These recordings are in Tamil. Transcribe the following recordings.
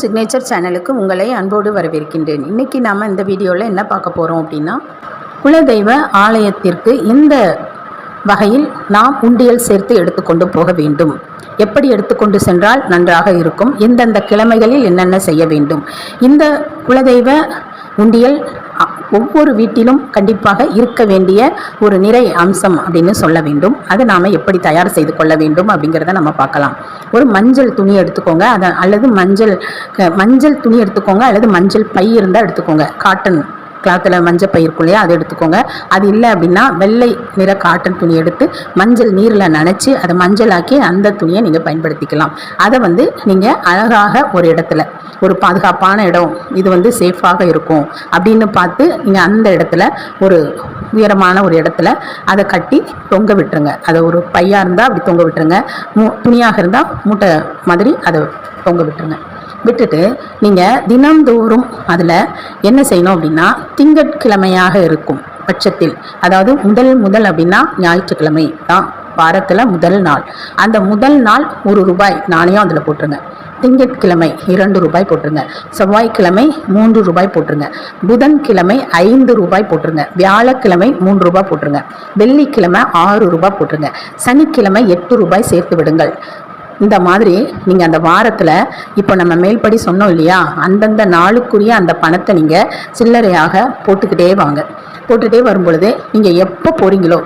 சிக்னேச்சர் சேனலுக்கு உங்களை அன்போடு வரவேற்கின்றேன். இன்றைக்கி நாம் இந்த வீடியோவில் என்ன பார்க்க போகிறோம் அப்படின்னா குலதெய்வ ஆலயத்திற்கு இந்த வகையில் நாம் உண்டியல் சேர்த்து எடுத்துக்கொண்டு போக வேண்டும். எப்படி எடுத்துக்கொண்டு சென்றால் நன்றாக இருக்கும். எந்தெந்த கிழமைகளில் என்னென்ன செய்ய வேண்டும். இந்த குலதெய்வ உண்டியல் ஒவ்வொரு வீட்டிலும் கண்டிப்பாக இருக்க வேண்டிய ஒரு நிறை அம்சம் அப்படின்னு சொல்ல வேண்டும். அதை நாம் எப்படி தயார் செய்து கொள்ள வேண்டும் அப்படிங்கிறத நம்ம பார்க்கலாம். ஒரு மஞ்சள் துணி எடுத்துக்கோங்க. அதை அல்லது மஞ்சள் மஞ்சள் துணி எடுத்துக்கோங்க. அல்லது மஞ்சள் பை இருந்தால் எடுத்துக்கோங்க. காட்டன் கிளாத்தில் மஞ்சள் பை இருக்கும் இல்லையா அதை எடுத்துக்கோங்க. அது இல்லை அப்படின்னா வெள்ளை நிற காட்டன் துணி எடுத்து மஞ்சள் நீரில் நனைச்சி அதை மஞ்சளாக்கி அந்த துணியை நீங்கள் பயன்படுத்திக்கலாம். அதை வந்து நீங்கள் அழகாக ஒரு இடத்துல ஒரு பாதுகாப்பான இடம் இது வந்து சேஃபாக இருக்கும் அப்படின்னு பார்த்து நீங்கள் அந்த இடத்துல ஒரு உயரமான ஒரு இடத்துல அதை கட்டி தொங்க விட்டுருங்க. அதை ஒரு பையாக இருந்தால் அப்படி தொங்க விட்டுருங்க. மூ துணியாக இருந்தால் மூட்டை மாதிரி அதை தொங்க விட்டுருங்க. விட்டுட்டு நீங்கள் தினந்தோறும் அதில் என்ன செய்யணும் அப்படின்னா திங்கட்கிழமையாக இருக்கும் பட்சத்தில். அதாவது முதல் முதல் அப்படின்னா ஞாயிற்றுக்கிழமை தான் வாரத்தில் முதல் நாள். அந்த முதல் நாள் ஒரு ரூபாய் நாணயம் அதில் போட்டுருங்க. திங்கட்கிழமை இரண்டு ரூபாய் போட்டுருங்க. செவ்வாய்க்கிழமை மூன்று ரூபாய் போட்டுருங்க. புதன்கிழமை ஐந்து ரூபாய் போட்டுருங்க. வியாழக்கிழமை மூன்று ரூபாய் போட்டுருங்க. வெள்ளிக்கிழமை ஆறு ரூபாய் போட்டுருங்க. சனிக்கிழமை எட்டு ரூபாய் சேர்த்து விடுங்கள். இந்த மாதிரி நீங்கள் அந்த வாரத்தில் இப்போ நம்ம மேல்படி சொன்னோம் இல்லையா அந்தந்த நாளுக்குரிய அந்த பணத்தை நீங்கள் சில்லறையாக போட்டுக்கிட்டே வாங்க. போட்டுகிட்டே வரும்பொழுது நீங்கள் எப்போ போகிறீங்களோ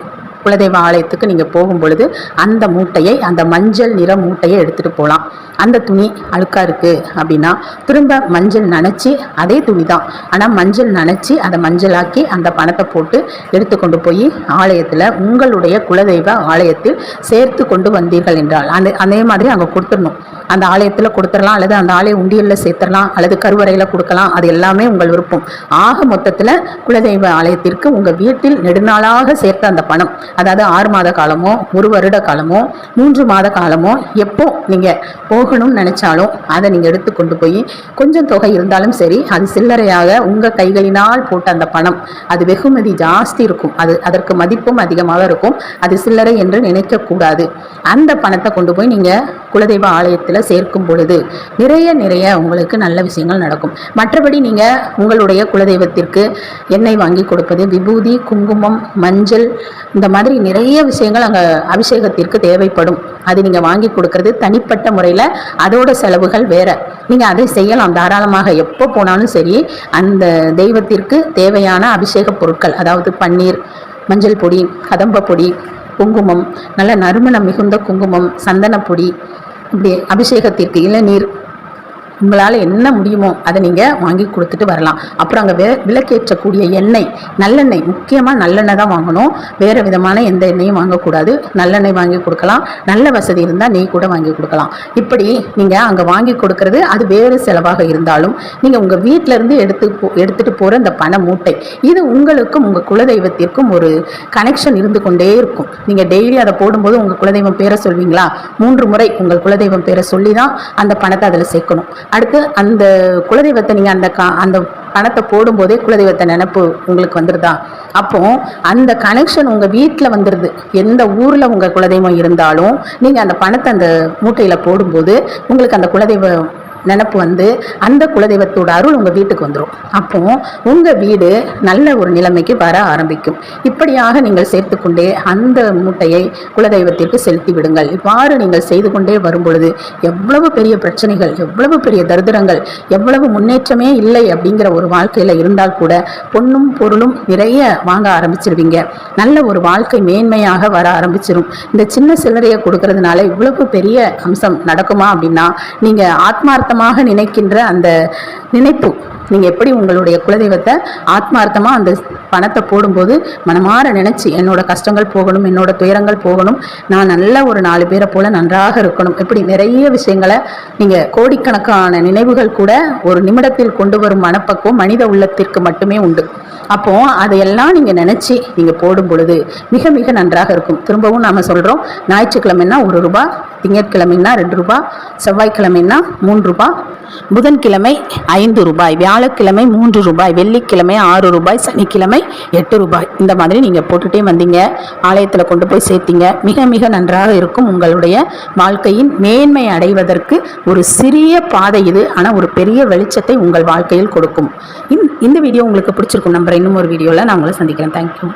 குலதெய்வ ஆலயத்துக்கு நீங்கள் போகும் பொழுது அந்த மூட்டையை அந்த மஞ்சள் நிற மூட்டையை எடுத்துகிட்டு போகலாம் அந்த துணி அழுக்காக இருக்குது அப்படின்னா திரும்ப மஞ்சள் நனைச்சி அதே துணி தான் ஆனால் மஞ்சள் நனைச்சி அதை மஞ்சளாக்கி அந்த பணத்தை போட்டு எடுத்து கொண்டு போய் ஆலயத்தில் உங்களுடைய குலதெய்வ ஆலயத்தில் சேர்த்து கொண்டு வந்தீர்கள் என்றால் அந்த அதே மாதிரி அங்கே கொடுத்துடணும். அந்த ஆலயத்தில் கொடுத்துடலாம் அல்லது அந்த ஆலய உண்டியலில் சேர்த்துடலாம் அல்லது கருவறையில் கொடுக்கலாம் அது எல்லாமே உங்கள் விருப்பம். ஆக மொத்தத்தில் குலதெய்வ ஆலயத்திற்கு உங்கள் வீட்டில் நெடுநாளாக சேர்த்த அந்த பணம் அதாவது ஆறு மாத காலமோ ஒரு வருட காலமோ மூன்று மாத காலமோ எப்போ நீங்கள் போகணும்னு நினச்சாலும் அதை நீங்கள் எடுத்து கொண்டு போய் கொஞ்சம் தொகை இருந்தாலும் சரி அது சில்லறையாக உங்கள் கைகளினால் போட்ட அந்த பணம் அது வெகுமதி ஜாஸ்தி இருக்கும். அது அதற்கு மதிப்பும் அதிகமாக இருக்கும். அது சில்லறை என்று நினைக்கக்கூடாது. அந்த பணத்தை கொண்டு போய் நீங்கள் குலதெய்வ ஆலயத்தில் சேர்க்கும் பொழுது நிறைய நிறைய உங்களுக்கு நல்ல விஷயங்கள் நடக்கும். மற்றபடி நீங்கள் உங்களுடைய குலதெய்வத்திற்கு எண்ணெய் வாங்கி கொடுப்பது விபூதி குங்குமம் மஞ்சள் இந்த மாதிரி மாதிரி நிறைய விஷயங்கள் அங்கே அபிஷேகத்திற்கு தேவைப்படும். அது நீங்கள் வாங்கி கொடுக்கறது தனிப்பட்ட முறையில் அதோட செலவுகள் வேற. நீங்கள் அதை செய்யலாம். தாராளமாக எப்போ போனாலும் சரி அந்த தெய்வத்திற்கு தேவையான அபிஷேக பொருட்கள் அதாவது பன்னீர் மஞ்சள் பொடி கதம்ப பொடி குங்குமம் நல்ல நறுமணம் மிகுந்த குங்குமம் சந்தனப்பொடி இப்படி அபிஷேகத்திற்கு இளநீர் உங்களால் என்ன முடியுமோ அதை நீங்கள் வாங்கி கொடுத்துட்டு வரலாம். அப்புறம் அங்கே வே விளக்கேற்றக்கூடிய எண்ணெய் நல்லெண்ணெய் முக்கியமாக நல்லெண்ணெய் தான் வாங்கணும். வேறு விதமான எந்த எண்ணெயும் வாங்கக்கூடாது. நல்லெண்ணெய் வாங்கி கொடுக்கலாம். நல்ல வசதி இருந்தால் நெய் கூட வாங்கி கொடுக்கலாம். இப்படி நீங்கள் அங்கே வாங்கி கொடுக்கறது அது வேறு செலவாக இருந்தாலும் நீங்கள் உங்கள் வீட்டிலேருந்து எடுத்து போ எடுத்துகிட்டு போகிற இந்த பண மூட்டை இது உங்களுக்கும் உங்கள் குலதெய்வத்திற்கும் ஒரு கனெக்ஷன் இருந்து கொண்டே இருக்கும். நீங்கள் டெய்லி அதை போடும்போது உங்கள் குலதெய்வம் பேரை சொல்வீங்களா? மூன்று முறை உங்கள் குலதெய்வம் பேரை சொல்லி தான் அந்த பணத்தை அதில் சேர்க்கணும். அடுத்து அந்த குலதெய்வத்தை நீங்கள் அந்த கா அந்த பணத்தை போடும்போதே குலதெய்வத்தை நினப்பு உங்களுக்கு வந்துடுதா அப்போ அந்த கனெக்ஷன் உங்கள் வீட்டில் வந்துடுது எந்த ஊரில் உங்கள் குலதெய்வம் இருந்தாலும் நீங்கள் அந்த பணத்தை அந்த மூட்டையில் போடும்போது உங்களுக்கு அந்த குலதெய்வம் நினப்பு வந்து அந்த குலதெய்வத்தோட அருள் உங்கள் வீட்டுக்கு வந்துடும் அப்போ உங்கள் வீடு நல்ல ஒரு நிலைமைக்கு வர ஆரம்பிக்கும். இப்படியாக நீங்கள் சேர்த்துக்கொண்டே அந்த மூட்டையை குலதெய்வத்திற்கு செலுத்தி விடுங்கள். இவ்வாறு நீங்கள் செய்து கொண்டே வரும் பொழுது எவ்வளவு பெரிய பிரச்சனைகள் எவ்வளவு பெரிய தரித்திரங்கள் எவ்வளவு முன்னேற்றமே இல்லை அப்படிங்கிற ஒரு வாழ்க்கையில் இருந்தால் கூட பொண்ணும் பொருளும் நிறைய வாங்க ஆரம்பிச்சிருவீங்க. நல்ல ஒரு வாழ்க்கை மேன்மையாக வர ஆரம்பிச்சிடும் இந்த சின்ன சில்லறையை கொடுக்கறதுனால இவ்வளவு பெரிய அம்சம் நடக்குமா அப்படின்னா நீங்கள் ஆத்மார்த்தம் ஆத்மார்த்தமாக நினைக்கின்ற அந்த நினைப்பு நீங்கள் எப்படி உங்களுடைய குலதெய்வத்தை ஆத்மார்த்தமாக அந்த பணத்தை போடும்போது மனமாற நினச்சி என்னோட கஷ்டங்கள் போகணும் என்னோட துயரங்கள் போகணும் நான் நல்ல ஒரு நாலு பேரை போல நன்றாக இருக்கணும் இப்படி நிறைய விஷயங்களை நீங்கள் கோடிக்கணக்கான நினைவுகள் கூட ஒரு நிமிடத்தில் கொண்டு வரும் மனப்பக்குவம் மனித உள்ளத்திற்கு மட்டுமே உண்டு. அப்போது அதையெல்லாம் நீங்கள் நினச்சி நீங்கள் போடும் பொழுது மிக மிக நன்றாக இருக்கும். திரும்பவும் நாம் சொல்கிறோம் ஞாயிற்றுக்கிழமைன்னா ஒரு ரூபா திங்கட்கிழமைன்னா ரெண்டு ரூபா செவ்வாய்க்கிழமைன்னா மூன்று ரூபா புதன்கிழமை ஐந்து ரூபாய் வியாழக்கிழமை மூன்று ரூபாய் வெள்ளிக்கிழமை ஆறு ரூபாய் சனிக்கிழமை எட்டு ரூபாய். இந்த மாதிரி நீங்கள் போட்டுகிட்டே வந்தீங்க ஆலயத்தில் கொண்டு போய் சேர்த்தீங்க. மிக மிக நன்றாக இருக்கும் உங்களுடைய வாழ்க்கையின் மேன்மை அடைவதற்கு ஒரு சிறிய பாதை இது. ஆனால் ஒரு பெரிய வெளிச்சத்தை உங்கள் வாழ்க்கையில் கொடுக்கும். இந்த- இந்த வீடியோ உங்களுக்கு பிடிச்சிருக்கும் நம்புறேன். இன்னும் ஒரு வீடியோவில் நான் உங்களை சந்திக்கிறேன். தேங்க்யூ